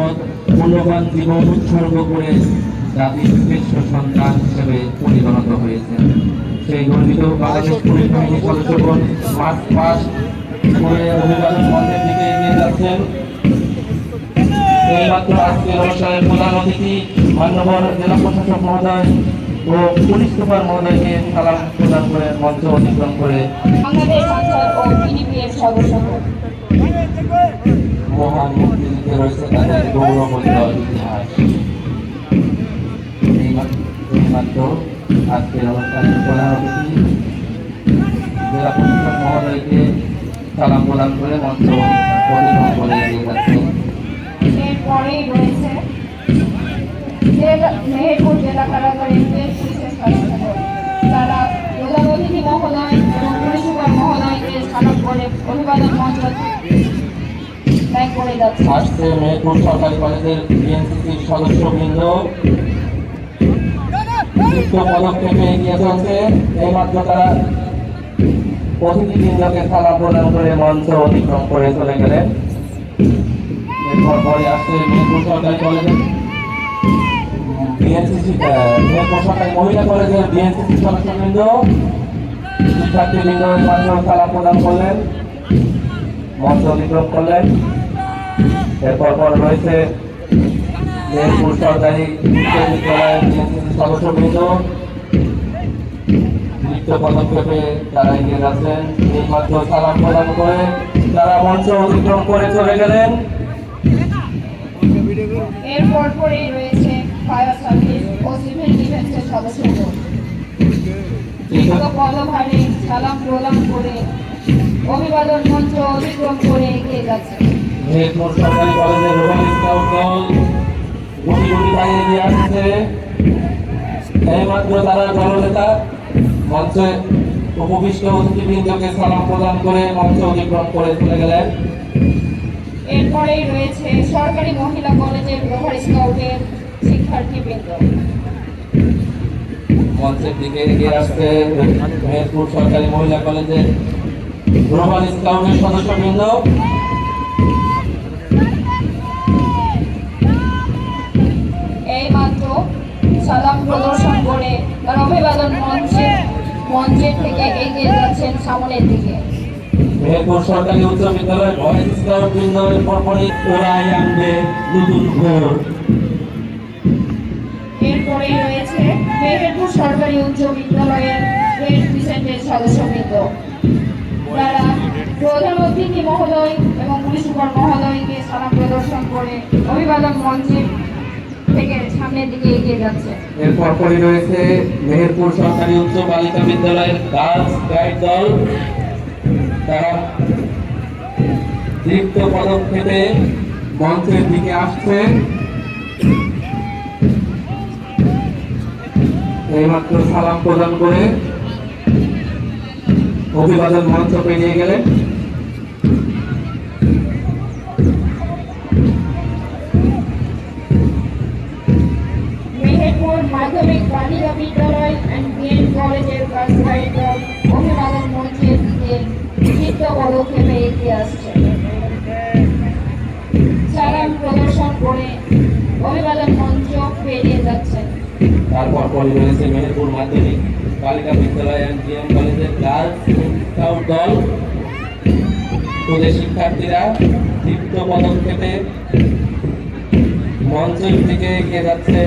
সম্পদ মূল্যবান জীবন উৎসর্গ করে জাতির শ্রেষ্ঠ সন্তান হিসেবে পরিগণিত হয়েছে। সেই গর্বিত বাংলাদেশ পুলিশ সদস্যগণ মার্চ পাস করে অভিবাদন মঞ্চের দিকে এগিয়ে যাচ্ছেন। এইমাত্র আজকের অনুষ্ঠানের প্রধান অতিথি মান্যবর জেলা প্রশাসক মহোদয় ও পুলিশ সুপার মহোদয়কে সালাম প্রদান করে মঞ্চ অতিক্রম করে। মহান মুক্তিযুদ্ধে রয়েছে তাদের গৌরবময় ইতিহাস। এইমাত্র আজকের অনুষ্ঠানের প্রধান অতিথি জেলা প্রশাসক মহোদয়কে সালাম প্রদান করে মঞ্চ অতিক্রম করে এগিয়ে যাচ্ছেন এরপরেই রয়েছে মেহেরপুর জেলা কারাগারের পুলিশ তারা প্রধান অতিথি মহোদয় এবং পুলিশ সুপার মহোদয়কে সালাম করে অভিবাদন মঞ্চ আসছে মেহেরপুর সরকারি কলেজের বিএনসিসির সদস্যবৃন্দ পদক্ষেপে এগিয়ে চলছে। এইমাত্র তারা অতিথিবৃন্দকে সালাম প্রদান করে মঞ্চ অতিক্রম করে চলে গেলেন। এরপর পরে আসছে মেহেরপুর সরকারি কলেজের বিএনসিসি মেহেরপুর মহিলা কলেজের বিএনসিসি সদস্যবৃন্দ শিক্ষার্থীবৃন্দ সালাম প্রদান করলেন, মঞ্চ অতিক্রম করলেন। এরপর পর রয়েছে মেহেরপুর সরকারি বিশ্ববিদ্যালয়ের বিএনসিসি সদস্যবৃন্দ। পদক্ষেপে তারা এগিয়ে যাচ্ছেন এইমাত্র সালাম প্রদান করে তারা মঞ্চ অতিক্রম করে চলে গেলেন। এরপর পরেই রয়েছে ফায়ার সার্ভিস ও সালাম করে অভিবাদন মঞ্চ অতিক্রম করে এগিয়ে যাচ্ছে স্কাউট দল গুটি গুটি পায়ে এগিয়ে আসছে প্রদান করে মঞ্চ অতিক্রম করে চলে গেলেন। এরপরেই রয়েছে সরকারি মহিলা কলেজের রোভার স্কাউটের শিক্ষার্থীবৃন্দ মঞ্চের দিকে এগিয়ে আসছে মেহেরপুর সরকারি মহিলা কলেজের রোভার স্কাউটের সদস্যবৃন্দ। এই মাত্র সালাম প্রদর্শন করে তার অভিবাদন মঞ্চে মঞ্চের থেকে এগিয়ে যাচ্ছেন সামনের দিকে। মেহেরপুর সরকারি উচ্চ বিদ্যালয়ের বৃন্দ পরপরই ওরাই আনবে নতুন ভোর এরপরেই রয়েছে মেহেরপুর সরকারি উচ্চ বিদ্যালয়ের সদস্যবৃন্দ। মহোদয় এবং পুলিশ সুপার মহোদয়কে সালাম প্রদর্শন করে অভিবাদন পরপরই রয়েছে মেহেরপুর সরকারি উচ্চ বালিকা বিদ্যালয়ের গার্লস গাইড দল। তারা দীপ্ত পদক্ষেপে মঞ্চের দিকে আসছে। এইমাত্র সালাম প্রদান করে অভিবাদন মঞ্চ পেরিয়ে গেলেন। বিদ্যালয় অ্যান্ড কলেজের এগিয়ে আসছে সালাম প্রদর্শন করে অভিবাদন মঞ্চ পেরিয়ে যাচ্ছেন। তারপর পরে রয়েছে মেহেরপুর মাধ্যমিক বালিকা বিদ্যালয় অ্যান্ড জিএম কলেজের গার্লস দল। তোদের শিক্ষার্থীরা দীপ্ত পদক্ষেপে মঞ্চের দিকে এগিয়ে যাচ্ছে।